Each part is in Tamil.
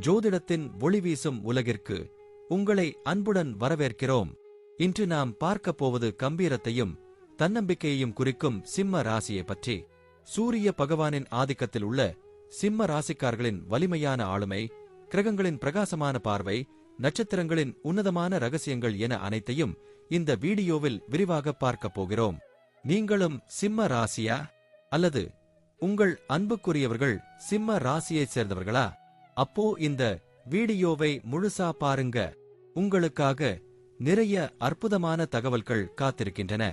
ஜோதிடத்தின் ஒளி வீசும் உலகிற்கு உங்களை அன்புடன் வரவேற்கிறோம். இன்று நாம் பார்க்கப் போவது கம்பீரத்தையும் தன்னம்பிக்கையையும் குறிக்கும் சிம்ம ராசியை பற்றி. சூரிய பகவானின் ஆதிக்கத்தில் உள்ள சிம்ம ராசிக்காரர்களின் வலிமையான ஆளுமை கிரகங்களின் பிரகாசமான பார்வை நட்சத்திரங்களின் உன்னதமான ரகசியங்கள் என அனைத்தையும் இந்த வீடியோவில் விரிவாக பார்க்கப் போகிறோம். நீங்களும் சிம்ம ராசியா? அல்லது உங்கள் அன்புக்குரியவர்கள் சிம்ம ராசியைச் சேர்ந்தவர்களா? அப்போ இந்த வீடியோவை முழுசா பாருங்க. உங்களுக்காக நிறைய அற்புதமான தகவல்கள் காத்திருக்கின்றன.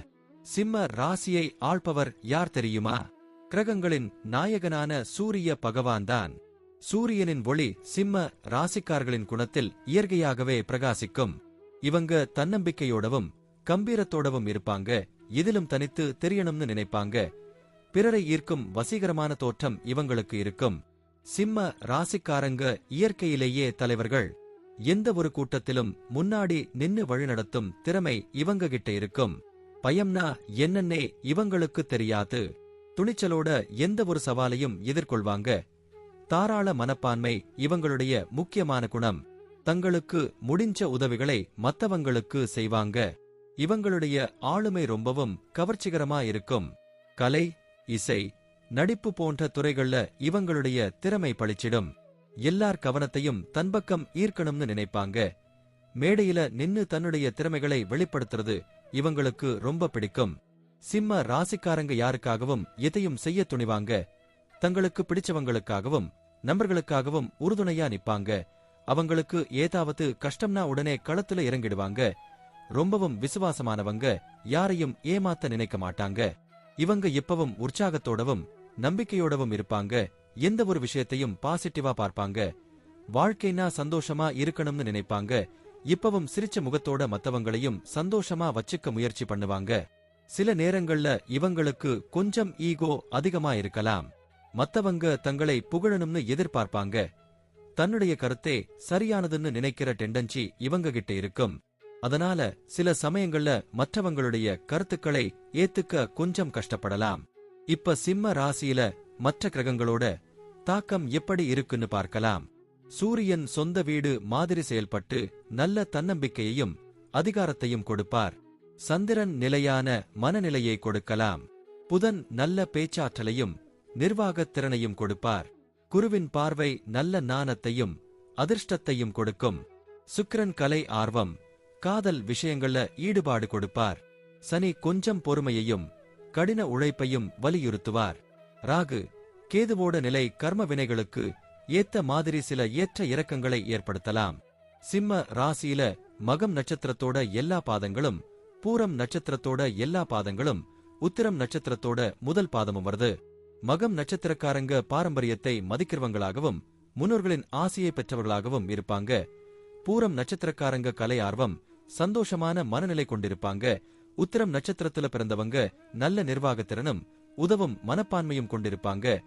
சிம்ம ராசியை ஆள்பவர் யார் தெரியுமா? கிரகங்களின் நாயகனான சூரிய பகவான்தான். சூரியனின் ஒளி சிம்ம ராசிக்காரர்களின் குணத்தில் இயற்கையாகவே பிரகாசிக்கும். இவங்க தன்னம்பிக்கையோடவும் கம்பீரத்தோடவும் இருப்பாங்க. இதிலும் தனித்து தெரியணும்னு நினைப்பாங்க. பிறரை ஈர்க்கும் வசீகரமான தோற்றம் இவங்களுக்கு இருக்கும். சிம்ம ராசிக்காரங்க இயற்கையிலேயே தலைவர்கள். எந்த ஒரு கூட்டத்திலும் முன்னாடி நின்னு வழிநடத்தும் திறமை இவங்க கிட்ட இருக்கும். பயம்னா என்னன்னே இவங்களுக்கு தெரியாது. துணிச்சலோட எந்த ஒரு சவாலையும் எதிர்கொள்வாங்க. தாராள மனப்பான்மை இவங்களுடைய முக்கியமான குணம். தங்களுக்கு முடிஞ்ச உதவிகளை மத்தவங்களுக்கு செய்வாங்க. இவங்களுடைய ஆளுமை ரொம்பவும் கவர்ச்சிகரமா இருக்கும். கலை இசை நடிப்பு போன்ற துறைகள்ல இவங்களுடைய திறமை பளிச்சிடும். எல்லார் கவனத்தையும் தன்பக்கம் ஈர்க்கணும்னு நினைப்பாங்க. மேடையில நின்னு தன்னுடைய திறமைகளை வெளிப்படுத்துறது இவங்களுக்கு ரொம்ப பிடிக்கும். சிம்ம ராசிக்காரங்க யாருக்காகவும் எதையும் செய்ய துணிவாங்க. தங்களுக்கு பிடிச்சவங்களுக்காகவும் நம்பர்களுக்காகவும் உறுதுணையா நிப்பாங்க. அவங்களுக்கு ஏதாவது கஷ்டம்னா உடனே களத்துல இறங்கிடுவாங்க. ரொம்பவும் விசுவாசமானவங்க யாரையும் ஏமாத்த நினைக்க மாட்டாங்க. இவங்க எப்பவும் உற்சாகத்தோடவும் நம்பிக்கையோடவும் இருப்பாங்க. எந்த ஒரு விஷயத்தையும் பாசிட்டிவா பார்ப்பாங்க. வாழ்க்கைனா சந்தோஷமா இருக்கணும்னு நினைப்பாங்க. இப்பவும் சிரிச்ச முகத்தோட மத்தவங்களையும் சந்தோஷமா வச்சுக்க முயற்சி பண்ணுவாங்க. சில நேரங்கள்ல இவங்களுக்கு கொஞ்சம் ஈகோ அதிகமா இருக்கலாம். மத்தவங்க தங்களை புகழணும்னு எதிர்பார்ப்பாங்க. தன்னுடைய கருத்தே சரியானதுன்னு நினைக்கிற டெண்டன்சி இவங்க கிட்ட இருக்கும். அதனால சில சமயங்கள்ல மற்றவங்களுடைய கருத்துக்களை ஏத்துக்க கொஞ்சம் கஷ்டப்படலாம். இப்ப சிம்ம ராசியில மற்ற கிரகங்களோட தாக்கம் எப்படி இருக்குன்னு பார்க்கலாம். சூரியன் சொந்த வீடு மாதிரி செயல்பட்டு நல்ல தன்னம்பிக்கையையும் அதிகாரத்தையும் கொடுப்பார். சந்திரன் நிலையான மனநிலையை கொடுக்கலாம். புதன் நல்ல பேச்சாற்றலையும் நிர்வாகத் திறனையும் கொடுப்பார். குருவின் பார்வை நல்ல நாணத்தையும் அதிர்ஷ்டத்தையும் கொடுக்கும். சுக்கிரன் கலை ஆர்வம் காதல் விஷயங்கள்ல ஈடுபாடு கொடுப்பார். சனி கொஞ்சம் பொறுமையையும் கடின உழைப்பையும் வலியுறுத்துவார். ராகு கேதுவோட நிலை கர்ம வினைகளுக்கு ஏத்த மாதிரி சில ஏற்ற இறக்கங்களை ஏற்படுத்தலாம். சிம்ம ராசியில மகம் நட்சத்திரத்தோட எல்லா பாதங்களும் பூரம் நட்சத்திரத்தோட எல்லா பாதங்களும் உத்திரம் நட்சத்திரத்தோட முதல் பாதமும் வருது. மகம் நட்சத்திரக்காரங்க பாரம்பரியத்தை மதிக்கிறவங்களாகவும் முன்னோர்களின் ஆசையை பெற்றவர்களாகவும் இருப்பாங்க. பூரம் நட்சத்திரக்காரங்க கலை ஆர்வம் சந்தோஷமான மனநிலை கொண்டிருப்பாங்க. உத்திரம் நட்சத்திரத்துல பிறந்தவங்க நல்ல நிர்வாகத்திறனும் உதவும் மனப்பான்மையும் கொண்டிருப்பாங்க.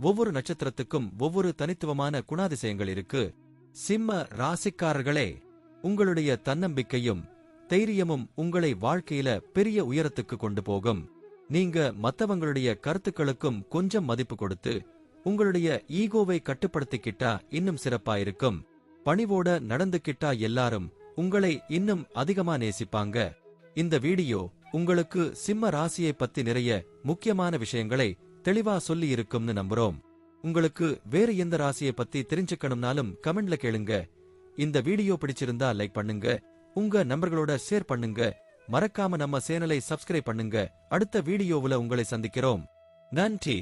ஒவ்வொரு நட்சத்திரத்துக்கும் ஒவ்வொரு தனித்துவமான குணாதிசயங்கள் இருக்கு. சிம்ம ராசிக்காரர்களே உங்களுடைய தன்னம்பிக்கையும் தைரியமும் உங்களை வாழ்க்கையில பெரிய உயரத்துக்கு கொண்டு போகும். நீங்க மத்தவங்களுடைய கருத்துக்களுக்கும் கொஞ்சம் மதிப்பு கொடுத்து உங்களுடைய ஈகோவை கட்டுப்படுத்திக்கிட்டா இன்னும் சிறப்பா இருக்கும் பணிவோட நடந்துகிட்டா எல்லாரும் உங்களை இன்னும் அதிகமா நேசிப்பாங்க. இந்த வீடியோ உங்களுக்கு சிம்ம ராசியை பத்தி நிறைய முக்கியமான விஷயங்களை தெளிவா சொல்லி இருக்கும்னு நம்புறோம். உங்களுக்கு வேற எந்த ராசியை பத்தி தெரிஞ்சுக்கணும்னாலும் கமெண்ட்ல கேளுங்க. இந்த வீடியோ பிடிச்சிருந்தா லைக் பண்ணுங்க. உங்க நம்பர்களோட ஷேர் பண்ணுங்க. மறக்காம நம்ம சேனலை சப்ஸ்கிரைப் பண்ணுங்க. அடுத்த வீடியோவுல உங்களை சந்திக்கிறோம். நன்றி.